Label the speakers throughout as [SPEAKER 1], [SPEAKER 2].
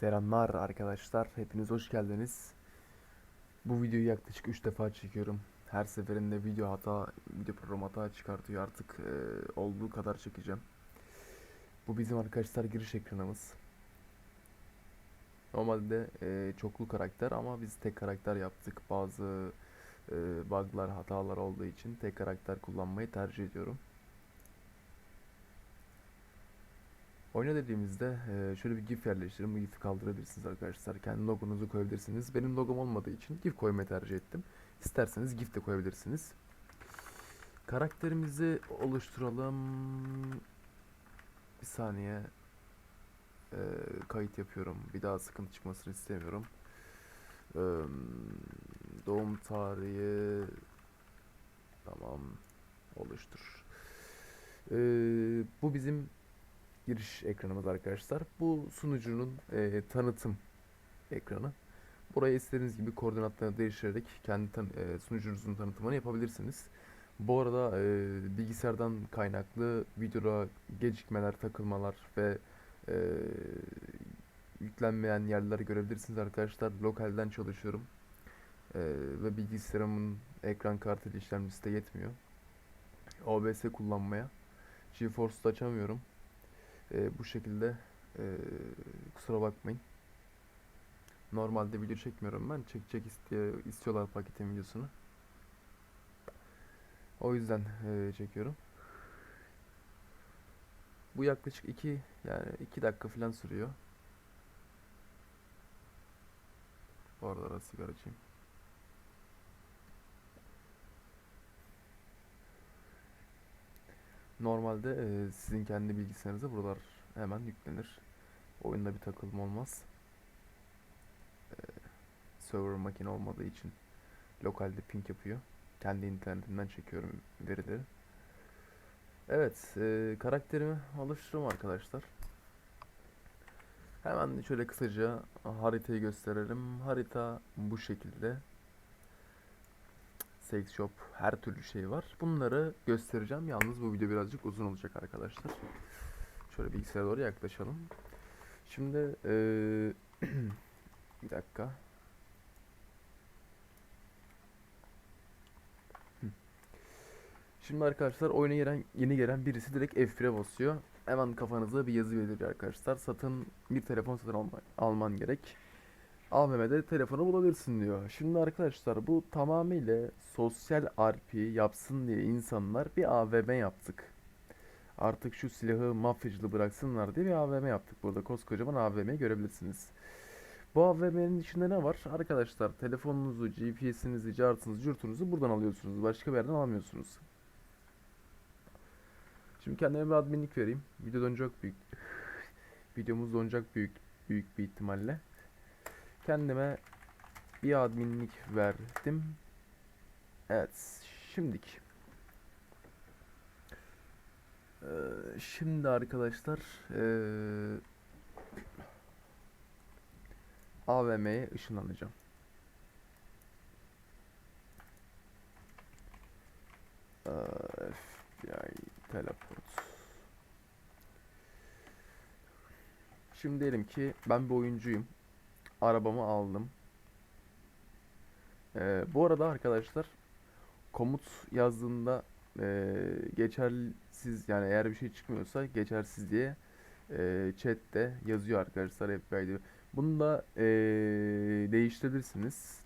[SPEAKER 1] Selamlar arkadaşlar. Hepiniz hoş geldiniz. Bu videoyu yaklaşık 3 defa çekiyorum. Her seferinde video hata, video program hata çıkartıyor. Artık e, olduğu kadar çekeceğim. Bu bizim arkadaşlar giriş ekranımız. Normalde e, çoklu karakter ama biz tek karakter yaptık. Bazı e, bug'lar, hatalar olduğu için tek karakter kullanmayı tercih ediyorum. Oyna dediğimizde şöyle bir GIF yerleştirin. Bu GIF'i kaldırabilirsiniz arkadaşlar. Kendi logonuzu koyabilirsiniz. Benim logom olmadığı için GIF koymayı tercih ettim. İsterseniz GIF de koyabilirsiniz. Karakterimizi oluşturalım. Bir saniye. E, kayıt yapıyorum. Bir daha sıkıntı çıkmasını istemiyorum. E, doğum tarihi tamam oluştur. E, bu bizim giriş ekranımız arkadaşlar. Bu sunucunun e, tanıtım ekranı. Buraya istediğiniz gibi koordinatlarını değiştirerek kendi tan- e, sunucunuzun tanıtımını yapabilirsiniz. Bu arada e, bilgisayardan kaynaklı videoda gecikmeler, takılmalar ve e, yüklenmeyen yerleri görebilirsiniz arkadaşlar. Lokalden çalışıyorum. E, ve bilgisayarımın ekran kartı işlemcisi de yetmiyor. OBS kullanmaya. GeForce'da açamıyorum. Ee, bu şekilde ee, kusura bakmayın. Normalde video çekmiyorum ben. Çekecek istiyor, istiyorlar paketin videosunu. O yüzden ee, çekiyorum. Bu yaklaşık iki yani iki dakika falan sürüyor. Bu arada ara sigara içeyim. Normalde e, sizin kendi bilgisayarınıza buralar hemen yüklenir. Oyunda bir takılma olmaz. E, server makine olmadığı için lokalde ping yapıyor. Kendi internetimden çekiyorum verileri. Evet, e, karakterimi oluştururum arkadaşlar. Hemen şöyle kısaca haritayı gösterelim. Harita bu şekilde. Sex shop, her türlü şey var. Bunları göstereceğim. Yalnız bu video birazcık uzun olacak arkadaşlar. Şöyle bilgisayara doğru yaklaşalım. Şimdi eee, bir dakika. Şimdi arkadaşlar oyuna gelen, yeni gelen birisi direkt F1'e basıyor. Hemen kafanıza bir yazı beliriyor arkadaşlar. Satın bir telefon satın alma, alman gerek. AVM'de telefonu bulabilirsin diyor. Şimdi arkadaşlar bu tamamıyla sosyal RP yapsın diye insanlar bir AVM yaptık. Artık şu silahı mafyacılığı bıraksınlar diye bir AVM yaptık. Burada koskocaman AVM'yi görebilirsiniz. Bu AVM'nin içinde ne var? Arkadaşlar telefonunuzu, GPS'inizi, cartınızı, curtunuzu buradan alıyorsunuz. Başka bir yerden alamıyorsunuz. Şimdi kendime bir adminlik vereyim. Video donacak büyük. Videomuz donacak büyük büyük bir ihtimalle. Kendime bir adminlik verdim. Evet, şimdik. Ee, şimdi arkadaşlar ee, AVM'ye ışınlanacağım. Ee, FBI teleport. Şimdi diyelim ki ben bir oyuncuyum. Arabamı aldım. Ee, bu arada arkadaşlar komut yazdığında ee, geçersiz yani eğer bir şey çıkmıyorsa geçersiz diye ee, chatte yazıyor arkadaşlar FBI diyor. Bunu da ee, değiştirebilirsiniz.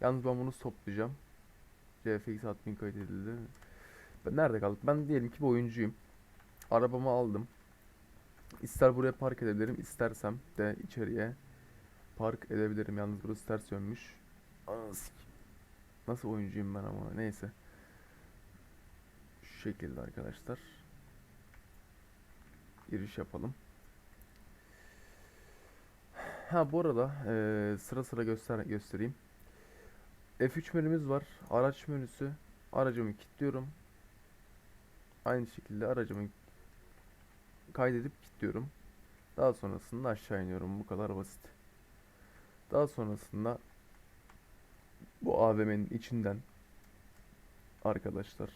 [SPEAKER 1] Yalnız ben bunu toplayacağım. CFX admin kaydedildi. Ben nerede kaldık? Ben diyelim ki bir oyuncuyum. Arabamı aldım. İster buraya park edebilirim, istersem de içeriye park edebilirim. Yalnız burası ters sikeyim. Nasıl oyuncuyum ben ama neyse. Şu şekilde arkadaşlar. Giriş yapalım. Ha bu arada eee, sıra sıra göster göstereyim. F3 menümüz var. Araç menüsü. Aracımı kilitliyorum. Aynı şekilde aracımı kaydedip kilitliyorum. Daha sonrasında aşağı iniyorum. Bu kadar basit. Daha sonrasında bu AVM'nin içinden arkadaşlar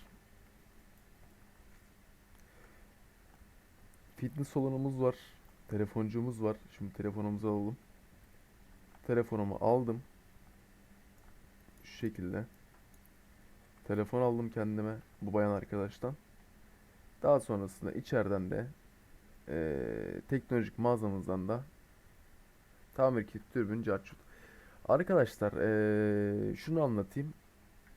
[SPEAKER 1] fitness salonumuz var. Telefoncuğumuz var. Şimdi telefonumuzu alalım. Telefonumu aldım. Şu şekilde. Telefon aldım kendime bu bayan arkadaştan. Daha sonrasında içeriden de eee, teknolojik mağazamızdan da tamir kit, dürbün, carçut. Arkadaşlar eee, şunu anlatayım.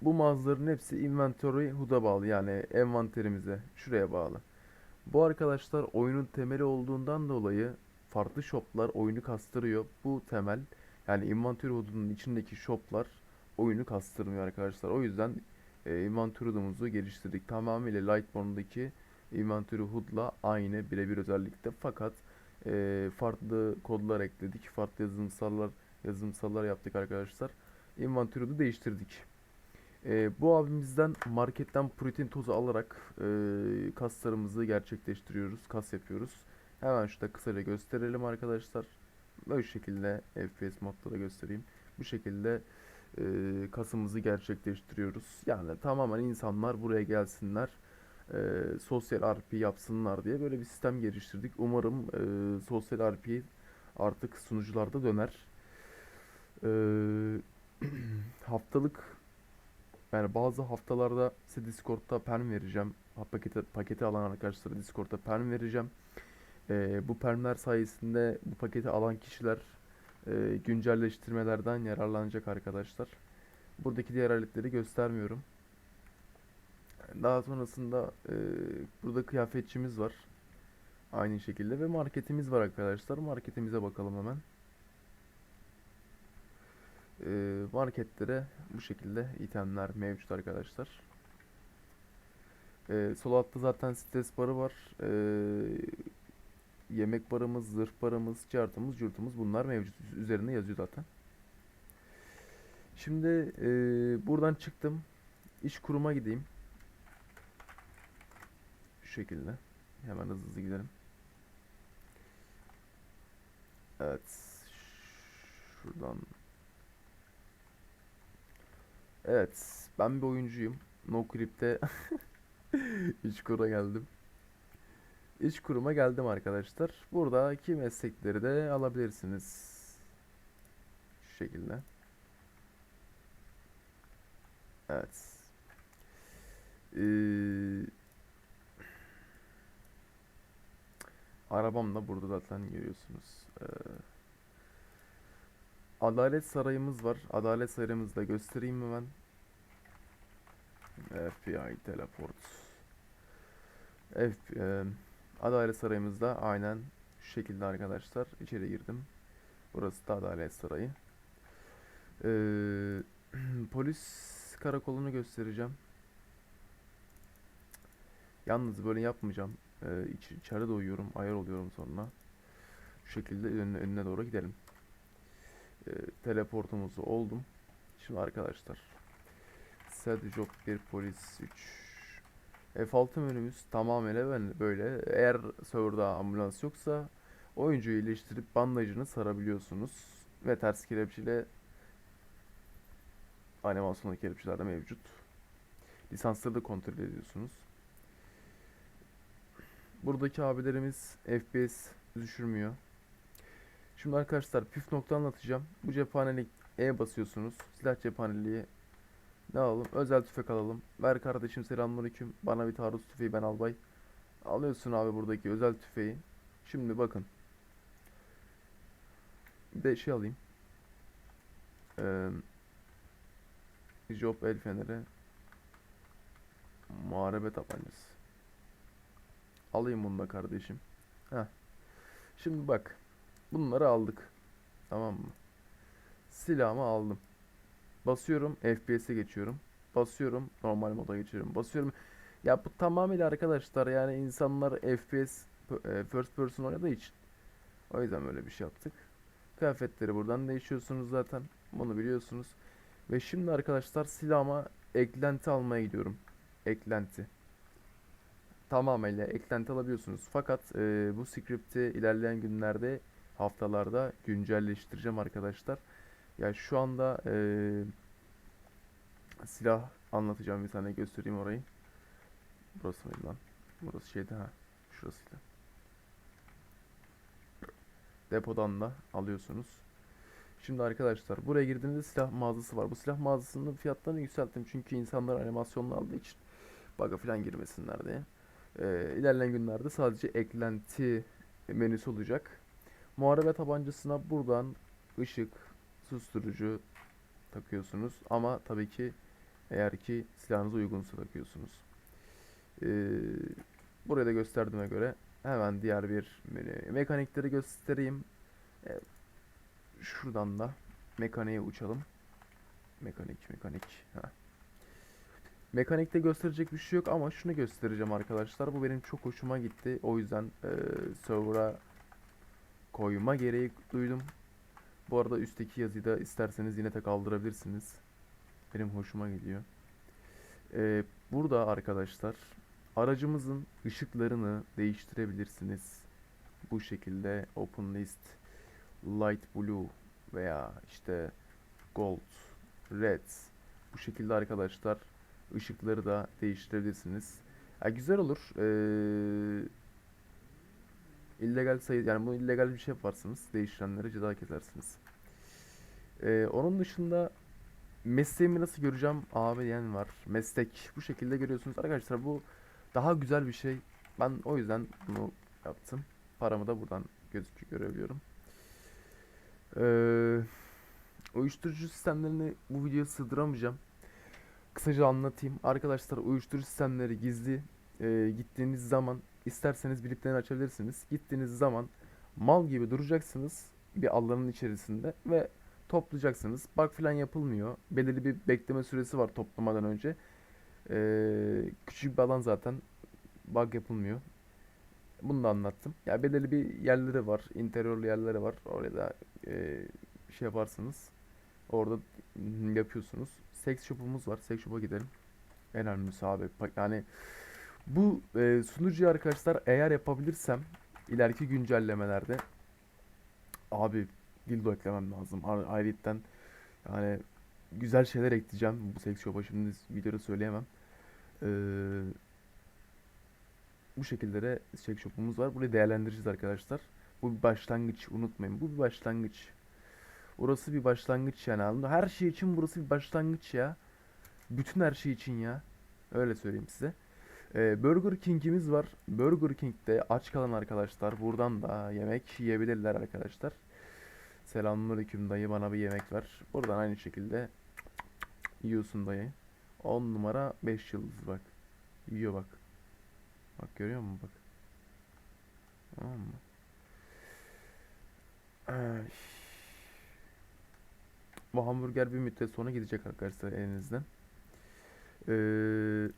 [SPEAKER 1] Bu mağazaların hepsi inventory HUD'a bağlı yani envanterimize şuraya bağlı. Bu arkadaşlar oyunun temeli olduğundan dolayı farklı shoplar oyunu kastırıyor. Bu temel yani inventory HUD'un içindeki shoplar oyunu kastırmıyor arkadaşlar. O yüzden e, inventory HUD'umuzu geliştirdik. Tamamıyla Lightborn'daki inventory HUD'la aynı birebir özellikte. Fakat e, farklı kodlar ekledik. Farklı yazılımsallar yazılımsallar yaptık arkadaşlar. Inventory HUD'u değiştirdik. E, bu abimizden marketten protein tozu alarak e, kaslarımızı gerçekleştiriyoruz. Kas yapıyoruz. Hemen şurada kısaca gösterelim arkadaşlar. Böyle şekilde FPS modda da göstereyim. Bu şekilde e, kasımızı gerçekleştiriyoruz. Yani tamamen insanlar buraya gelsinler. E, sosyal RP yapsınlar diye böyle bir sistem geliştirdik. Umarım e, sosyal RP artık sunucularda döner. E, haftalık yani bazı haftalarda size Discord'da perm vereceğim. Paketi, paketi alan arkadaşlara Discord'da perm vereceğim. Ee, bu permler sayesinde bu paketi alan kişiler e, güncelleştirmelerden yararlanacak arkadaşlar. Buradaki diğer aletleri göstermiyorum. Daha sonrasında e, burada kıyafetçimiz var. Aynı şekilde ve marketimiz var arkadaşlar. Marketimize bakalım hemen. Ee, marketlere bu şekilde itemler mevcut arkadaşlar. Ee, sol altta zaten stres barı var. Ee, yemek barımız, zırh barımız, cartımız, curtumuz bunlar mevcut. Üzerinde yazıyor zaten. Şimdi e, buradan çıktım. İş kuruma gideyim. Şekilde. Hemen hızlı hızlı gidelim. Evet. Şuradan Evet, ben bir oyuncuyum. NoClip'te iç kura geldim. İç kuruma geldim arkadaşlar. Buradaki meslekleri de alabilirsiniz. Şu şekilde. Evet. Ee, arabam da burada zaten görüyorsunuz. Ee, Adalet Sarayımız var. Adalet Sarayımızı da göstereyim hemen. FBI teleport. F, e, Adalet Sarayımızda aynen şu şekilde arkadaşlar. İçeri girdim. Burası da Adalet Sarayı. Ee, polis karakolunu göstereceğim. Yalnız böyle yapmayacağım. Ee, iç, içeride uyuyorum. Ayar oluyorum sonra. Şu şekilde önüne, önüne doğru gidelim e, teleportumuzu oldum. Şimdi arkadaşlar Sad Job 1 Polis 3 F6 menümüz tamamen böyle eğer serverda ambulans yoksa oyuncuyu iyileştirip bandajını sarabiliyorsunuz ve ters kelepçeyle animasyonlu kelepçeler de mevcut. Lisansları da kontrol ediyorsunuz. Buradaki abilerimiz FPS düşürmüyor. Şimdi arkadaşlar püf nokta anlatacağım. Bu cephanelik E basıyorsunuz. Silah cephaneliği ne alalım? Özel tüfek alalım. Ver kardeşim selamünaleyküm. Bana bir taarruz tüfeği ben albay. Alıyorsun abi buradaki özel tüfeği. Şimdi bakın. Bir de şey alayım. Ee, Job el feneri. Muharebe tabancası. Alayım bunu da kardeşim. Heh. Şimdi bak. Bunları aldık. Tamam mı? Silahımı aldım. Basıyorum FPS'e geçiyorum. Basıyorum normal moda geçiyorum. Basıyorum. Ya bu tamamıyla arkadaşlar yani insanlar FPS e, first person oynadığı için. O yüzden böyle bir şey yaptık. Kıyafetleri buradan değişiyorsunuz zaten. Bunu biliyorsunuz. Ve şimdi arkadaşlar silahıma eklenti almaya gidiyorum. Eklenti. Tamamıyla eklenti alabiliyorsunuz. Fakat e, bu script'i ilerleyen günlerde haftalarda güncelleştireceğim arkadaşlar. Ya şu anda eee, silah anlatacağım bir tane göstereyim orayı. Burası mıydı lan? Burası şeydi ha. Şurasıydı. Depodan da alıyorsunuz. Şimdi arkadaşlar buraya girdiğinizde silah mağazası var. Bu silah mağazasının fiyatlarını yükselttim çünkü insanlar animasyonlu aldığı için bug'a falan girmesinler diye. Ee, ilerleyen günlerde sadece eklenti menüsü olacak. Muharebe tabancasına buradan ışık, susturucu takıyorsunuz ama tabii ki eğer ki silahınız uygunsa takıyorsunuz. Ee, buraya da gösterdiğime göre hemen diğer bir menü. Mekanikleri göstereyim. Ee, şuradan da mekaniğe uçalım. Mekanik, mekanik. Ha. Mekanikte gösterecek bir şey yok ama şunu göstereceğim arkadaşlar. Bu benim çok hoşuma gitti. O yüzden e, server'a koyma gereği duydum. Bu arada üstteki yazıyı da isterseniz yine de kaldırabilirsiniz. Benim hoşuma gidiyor. Ee, burada arkadaşlar aracımızın ışıklarını değiştirebilirsiniz. Bu şekilde open list, light blue veya işte gold, red bu şekilde arkadaşlar ışıkları da değiştirebilirsiniz. Ya güzel olur. Ee, illegal sayı yani bu illegal bir şey yaparsınız. Değiştirenlere ceza kesersiniz. Ee, onun dışında mesleğimi nasıl göreceğim abi diyen var. Meslek bu şekilde görüyorsunuz. Arkadaşlar bu daha güzel bir şey. Ben o yüzden bunu yaptım. Paramı da buradan gözüküyor görebiliyorum. Ee, uyuşturucu sistemlerini bu videoya sığdıramayacağım. Kısaca anlatayım. Arkadaşlar uyuşturucu sistemleri gizli. Ee, gittiğiniz zaman isterseniz biliplerini açabilirsiniz. Gittiğiniz zaman mal gibi duracaksınız bir alanın içerisinde ve toplayacaksınız. Bug falan yapılmıyor. Belirli bir bekleme süresi var toplamadan önce. Ee, küçük bir alan zaten bug yapılmıyor. Bunu da anlattım. Ya belirli bir yerleri var, interiorlu yerleri var. Oraya da e, şey yaparsınız. Orada yapıyorsunuz. Sex shop'umuz var. Sex shop'a gidelim. En önemlisi abi. Yani bu e, sunucuyu arkadaşlar eğer yapabilirsem ileriki güncellemelerde abi dildo eklemem lazım. Ayrıyetten yani güzel şeyler ekleyeceğim bu sex shop'a şimdi videoda söyleyemem. Ee, bu şekilde de sex shop'umuz var. Burayı değerlendireceğiz arkadaşlar. Bu bir başlangıç unutmayın. Bu bir başlangıç. Orası bir başlangıç yani anladın? Her şey için burası bir başlangıç ya. Bütün her şey için ya. Öyle söyleyeyim size. Ee, Burger King'imiz var. Burger King'de aç kalan arkadaşlar buradan da yemek yiyebilirler arkadaşlar. Selamünaleyküm dayı bana bir yemek ver. Buradan aynı şekilde yiyorsun dayı. 10 numara 5 yıldız bak. Yiyor bak. Bak görüyor musun bak. Tamam mı? Ay. Bu hamburger bir müddet sonra gidecek arkadaşlar elinizden. Ee,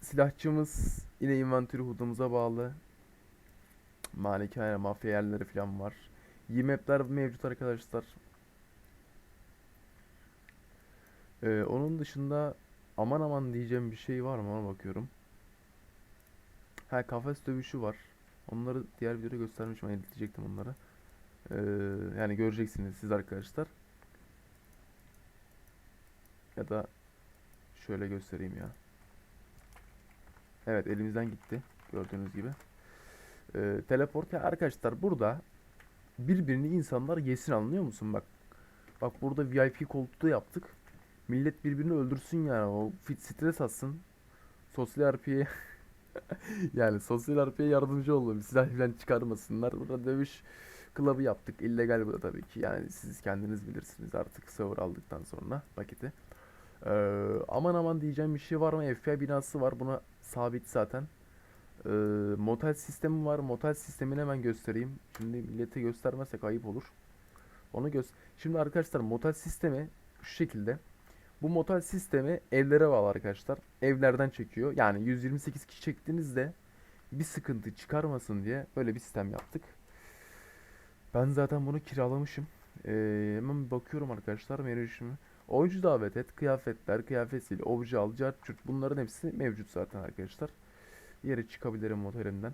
[SPEAKER 1] silahçımız yine inventörü hudumuza bağlı. Malikane, mafya yerleri falan var. Yemap'ler mevcut arkadaşlar. Ee, onun dışında aman aman diyeceğim bir şey var mı ona bakıyorum. Ha kafes dövüşü var. Onları diğer videoda göstermişim. Editleyecektim onları. Ee, yani göreceksiniz siz arkadaşlar. Ya da şöyle göstereyim ya. Evet elimizden gitti. Gördüğünüz gibi. Ee, teleport ya arkadaşlar burada birbirini insanlar yesin anlıyor musun? Bak bak burada VIP koltuğu yaptık. Millet birbirini öldürsün yani. O fit stres atsın. Sosyal RP'ye yani sosyal RP'ye yardımcı olalım. Silah falan çıkarmasınlar. Burada dövüş klabı yaptık. İllegal bu da tabii ki. Yani siz kendiniz bilirsiniz artık server aldıktan sonra paketi. Ee, aman aman diyeceğim bir şey var mı? FBI binası var. Buna sabit zaten. Ee, motel sistemi var. Motel sistemini hemen göstereyim. Şimdi millete göstermezsek ayıp olur. Onu göz. Şimdi arkadaşlar motel sistemi şu şekilde. Bu motel sistemi evlere bağlı arkadaşlar. Evlerden çekiyor. Yani 128 kişi çektiğinizde bir sıkıntı çıkarmasın diye böyle bir sistem yaptık. Ben zaten bunu kiralamışım. Ee, hemen bakıyorum arkadaşlar menüsüme. Oyuncu davet et, kıyafetler, kıyafet sil, obje al, cart bunların hepsi mevcut zaten arkadaşlar. Yere çıkabilirim motelimden.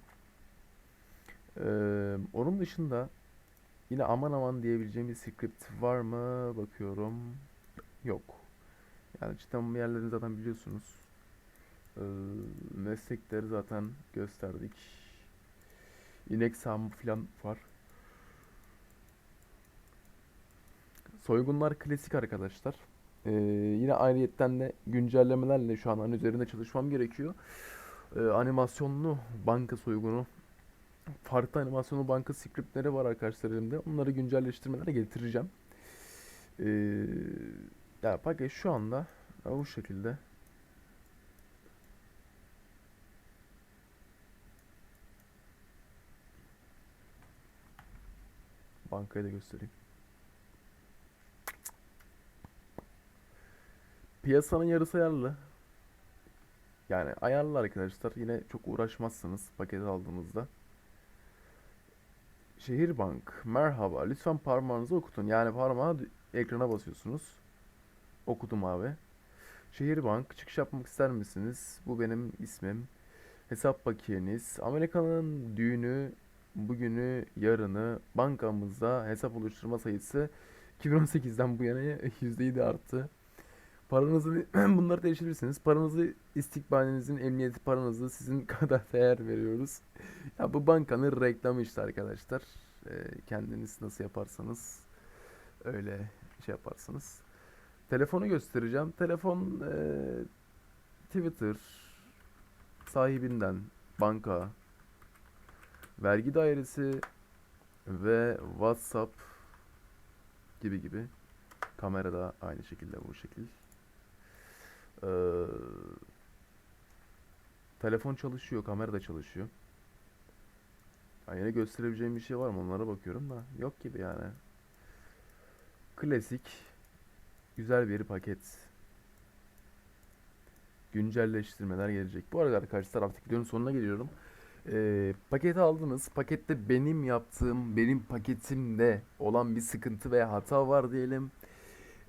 [SPEAKER 1] Ee, onun dışında yine aman aman diyebileceğim bir script var mı? Bakıyorum. Yok. Yani cidden bu yerleri zaten biliyorsunuz. Ee, meslekleri zaten gösterdik. İnek sağımı falan var. Soygunlar klasik arkadaşlar. Ee, yine ayrıyetten de güncellemelerle şu an hani üzerinde çalışmam gerekiyor. Ee, animasyonlu banka soygunu farklı animasyonlu banka scriptleri var arkadaşlar elimde. Onları güncelleştirmelerle getireceğim. Ee, ya paket şu anda ya bu şekilde. Bankayı da göstereyim. Piyasanın yarısı ayarlı. Yani ayarlı arkadaşlar. Yine çok uğraşmazsınız paketi aldığınızda. Şehirbank. Merhaba. Lütfen parmağınızı okutun. Yani parmağı ekrana basıyorsunuz. Okudum abi. Şehirbank. Çıkış yapmak ister misiniz? Bu benim ismim. Hesap bakiyeniz. Amerika'nın düğünü, bugünü, yarını bankamızda hesap oluşturma sayısı 2018'den bu yana %7 arttı. Paranızı bunları değiştirirsiniz. Paranızı istikbalinizin emniyeti paranızı sizin kadar değer veriyoruz. Ya bu bankanın reklamı işte arkadaşlar. Ee, kendiniz nasıl yaparsanız öyle şey yaparsınız. Telefonu göstereceğim. Telefon e, Twitter sahibinden banka, vergi dairesi ve WhatsApp gibi gibi. Kamera da aynı şekilde bu şekil. Ee, telefon çalışıyor, kamera da çalışıyor. Ha, yine gösterebileceğim bir şey var mı? Onlara bakıyorum da yok gibi yani. Klasik, güzel bir paket. Güncelleştirmeler gelecek. Bu arada arkadaşlar artık videonun sonuna geliyorum. Ee, paketi aldınız. Pakette benim yaptığım, benim paketimde olan bir sıkıntı veya hata var diyelim.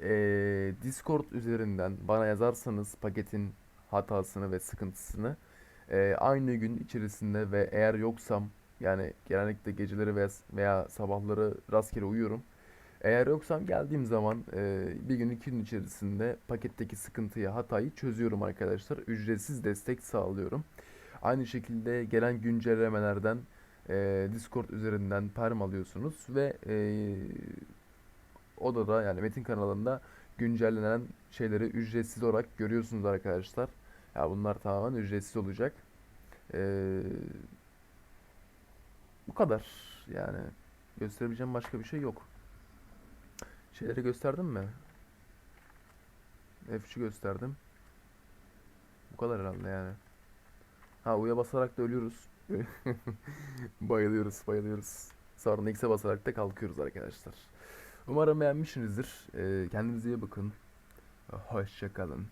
[SPEAKER 1] Ee, Discord üzerinden bana yazarsanız paketin hatasını ve sıkıntısını ee, aynı gün içerisinde ve eğer yoksam yani genellikle geceleri veya, veya sabahları rastgele uyuyorum. Eğer yoksam geldiğim zaman e, bir gün iki gün içerisinde paketteki sıkıntıyı, hatayı çözüyorum arkadaşlar. Ücretsiz destek sağlıyorum. Aynı şekilde gelen güncellemelerden e, Discord üzerinden perm alıyorsunuz ve e, odada yani Metin kanalında güncellenen şeyleri ücretsiz olarak görüyorsunuz arkadaşlar. Ya bunlar tamamen ücretsiz olacak. Ee, bu kadar yani gösterebileceğim başka bir şey yok. Şeyleri gösterdim mi? F3'ü gösterdim. Bu kadar herhalde yani. Ha U'ya basarak da ölüyoruz. Bayılıyoruz, bayılıyoruz. Sonra X'e basarak da kalkıyoruz arkadaşlar. Umarım beğenmişsinizdir. Ee, kendinize iyi bakın. Hoşça kalın.